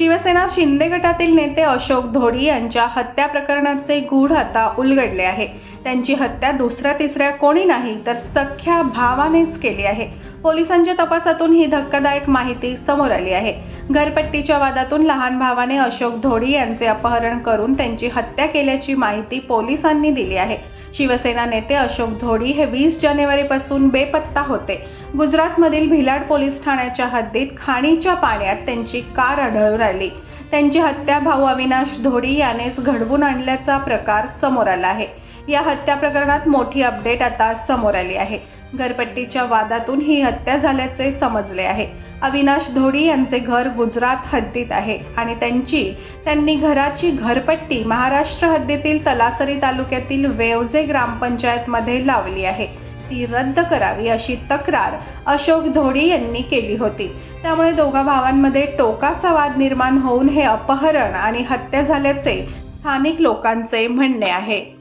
शिवसेना शिंदे गटातील नेते अशोक धोडी यांच्या हत्या प्रकरणाचे गूढ आता उलगडले आहे. त्यांची हत्या दुसऱ्या तिसऱ्या कोणी नाही तर सख्या भावानेच केली आहे. पोलिसांच्या तपासातून ही धक्कादायक माहिती समोर आली आहे. घरपट्टीच्या वादातून लहान भावाने अशोक धोडी यांचे अपहरण करून त्यांची हत्या केल्याची माहिती पोलिसांनी दिली आहे. शिवसेना नेते अशोक धोडी हे वीस जानेवारीपासून बेपत्ता होते. गुजरातमधील भिलाड पोलीस ठाण्याच्या हद्दीत खाणीच्या पाण्यात त्यांची कार आढळून आली. त्यांची हत्या भाऊ अविनाश धोडी यानेच घडवून आणल्याचा प्रकार समोर आला आहे. या हत्या प्रकरणात मोठी अपडेट आता समोर आली आहे. घरपट्टीच्या वादातून ही हत्या झाल्याचे समजले आहे. अविनाश धोडी यांचे घर गुजरात हद्दीत आहे आणि त्यांची त्यांनी घराची घरपट्टी महाराष्ट्र हद्दीतील तलासरी तालुक्यातील वेवजे ग्रामपंचायतमध्ये लावली आहे. ती रद्द करावी अशी तक्रार अशोक धोडी यांनी केली होती. त्यामुळे दोघा भावांमध्ये टोकाचा वाद निर्माण होऊन हे अपहरण आणि हत्या झाल्याचे स्थानिक लोकांचे म्हणणे आहे.